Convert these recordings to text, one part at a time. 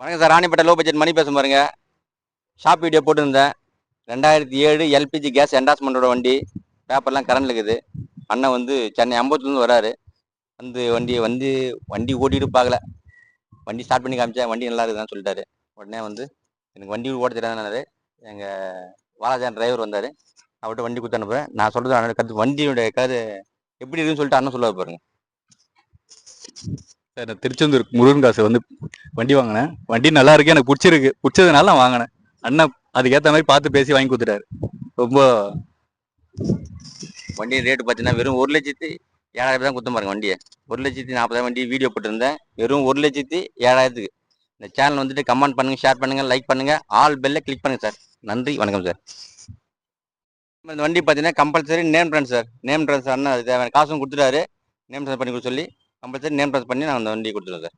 வணக்கம் sir. Ranipet low budget மணி பேச பாருங்க. ஷாப் வீடியோ போட்டிருந்தேன். ரெண்டாயிரத்தி ஏழு எல்பிஜி கேஸ் என்டாஸ்மெண்ட்டோட வண்டி பேப்பர்லாம் கரண்ட் இருக்குது. அண்ணன் வந்து சென்னை அம்பத்தூர்லேருந்து வராரு. வந்து வண்டியை வந்து வண்டி ஓட்டிட்டு பார்க்கல. வண்டி ஸ்டார்ட் பண்ணி காமிச்சேன். வண்டி நல்லா இருக்குதுன்னு சொல்லிட்டாரு. உடனே வந்து எனக்கு வண்டி ஓட்ட தெரியாதுனாரு எங்கள் வாலாஜான் டிரைவர் வந்தார். அவர்கிட்ட வண்டி கொடுத்து அனுப்புகிறேன் நான் சொல்கிறது அண்ணன் கருத்து. வண்டியுடைய கரு எப்படி இருக்குன்னு சொல்லிட்டு அண்ணன் சொல்லுவார் பாருங்கள் சார் நான் திருச்செந்தூர் முருகன் காசு வந்து வண்டி வாங்கினேன். வண்டி நல்லா இருக்கு எனக்கு பிடிச்சிருக்கு. பிடிச்சதுனால நான் வாங்கினேன். அண்ணன் அதுக்கேற்ற மாதிரி பார்த்து பேசி வாங்கி கொடுத்துட்டாரு. ரொம்ப வண்டி ரேட்டு பார்த்தீங்கன்னா வெறும் ஒரு லட்சத்தி ஏழாயிரம் தான் கொடுத்த பாருங்க வண்டியை. ஒரு லட்சத்தி நாற்பதாயிரம் வண்டி வீடியோ போட்டிருந்தேன். வெறும் ஒரு லட்சத்தி ஏழாயிரத்துக்கு. இந்த சேனல் வந்துட்டு கமெண்ட் பண்ணுங்க ஷேர் பண்ணுங்க லைக் பண்ணுங்க. ஆல் பெல்ல கிளிக் பண்ணுங்க சார் நன்றி வணக்கம் சார் இந்த வண்டி பார்த்தீங்கன்னா compulsory name trans sir name trans அண்ணன் தேவையான காசும் கொடுத்துட்டாரு. நேம் ட்ரான்ஸ் பண்ணி கொடுக்க சொல்லி கம்பல்சரி நேம் ட்ரான்ஸ் பண்ணி நான் அந்த வண்டி கொடுத்துருவேன் சார்.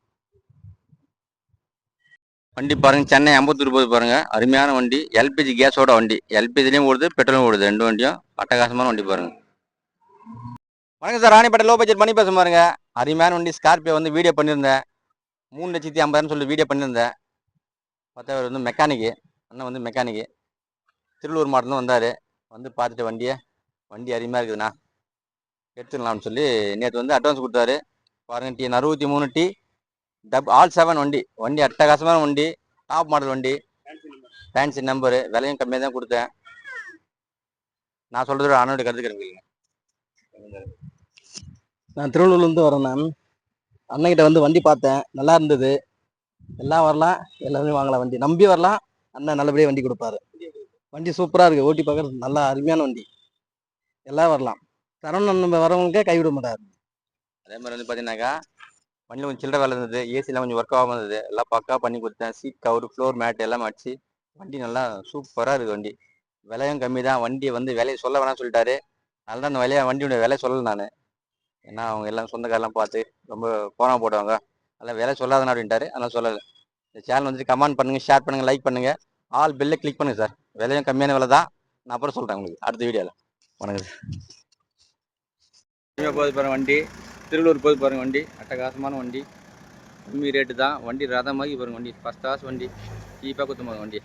வண்டி பாருங்கள் சென்னை ஐம்பத்தூர் போய் பாருங்க. அருமையான வண்டி. எல்பிஜி கேஸோட வண்டி. எல்பிஜிலையும் ஓடுது பெட்ரோலும் ஓடுது. ரெண்டு வண்டியும் அட்டகாசமான வண்டி பாருங்கள் வணக்கம் சார் ராணிப்பேட்டை லோ பட்ஜெட் பண்ணி பேச பாருங்க. அருமையான வண்டி. ஸ்கார்பியோ வந்து வீடியோ பண்ணியிருந்தேன். மூணு லட்சத்தி ஐம்பதாயிரம் சொல்லி வீடியோ பண்ணியிருந்தேன். பார்த்தா அவர் வந்து மெக்கானிக்கு அண்ணன் வந்து மெக்கானிக்கு திருவள்ளூர் மாவட்டம் வந்தார். வந்து பார்த்துட்டு வண்டியை வண்டி அருமையாக இருக்குதுண்ணா. எடுத்துடலாம்னு சொல்லி நேற்று வந்து அட்வான்ஸ் கொடுத்தாரு. பாருங்க டி அறுபத்தி மூணு டி. டப் ஆல் செவன் வண்டி. வண்டி அட்டகாசமான வண்டி. டாப் மாடல் வண்டி. ஃபேன்சி நம்பரு விலையும் கம்மியாக தான் கொடுத்தேன். நான் சொல்கிறது அண்ணனுடைய கருத்து கிளம்பிங்க நான் திருவள்ளூர்லேருந்து வரேன் நான். அண்ணன்கிட்ட வந்து வண்டி பார்த்தேன். நல்லா இருந்தது. எல்லாம் வரலாம். எல்லாருமே வாங்கலாம் வண்டி. நம்பி வரலாம். அண்ணன் நல்லபடியாக வண்டி கொடுப்பாரு. வண்டி சூப்பராக இருக்குது ஓட்டி பார்க்கறது நல்லா அருமையான வண்டி. எல்லாம் வரலாம். சரவணன் நம்ம வரவங்களுக்கே கைவிட மாட்டார். அதே மாதிரி வந்து பார்த்தீங்கன்னாக்கா வண்டியில் கொஞ்சம் சில்லற வேலை இருந்தது. ஏசிலாம் கொஞ்சம் ஒர்க் ஆகாமல் இருந்தது. எல்லாம் பக்கா பண்ணி கொடுத்தேன். சீட் கவர் ஃப்ளோர் மேட் எல்லாம் அடிச்சு வண்டி நல்லா சூப்பராக இருக்குது வண்டி. விலையும் கம்மி தான். வண்டியை வந்து விலையை சொல்ல வேணாம்னு சொல்லிட்டாரு. அதனால தான் அந்த விலையை வண்டியோட விலை சொல்லலை நான். ஏன்னா அவங்க எல்லாம் சொந்தக்காரெல்லாம் பார்த்து ரொம்ப கோணம் போடுவாங்க அதெல்லாம் விலை சொல்லாதனா அப்படின்ட்டாரு. அதெல்லாம் சொல்லலை. இந்த சேனல் வந்துட்டு கமெண்ட் பண்ணுங்கள் ஷேர் பண்ணுங்கள் லைக் பண்ணுங்கள் ஆல் பெல்லை கிளிக் பண்ணுங்கள் சார் விலையும் கம்மியான விலை தான். நான் அப்புறம் சொல்கிறேன் உங்களுக்கு அடுத்த வீடியோவில் வணக்கம் சார் போகுது பாருங்க வண்டி? திருவள்ளூர் போகுது பாருங்கள் வண்டி. அட்டகாசமான வண்டி. கம்மி ரேட்டு தான். வண்டி ரதமாகி பாருங்கள் வண்டி. ஃபஸ்ட் கிளாஸ் வண்டி. சீப்பாக குத்தும் பாருங்க வண்டி.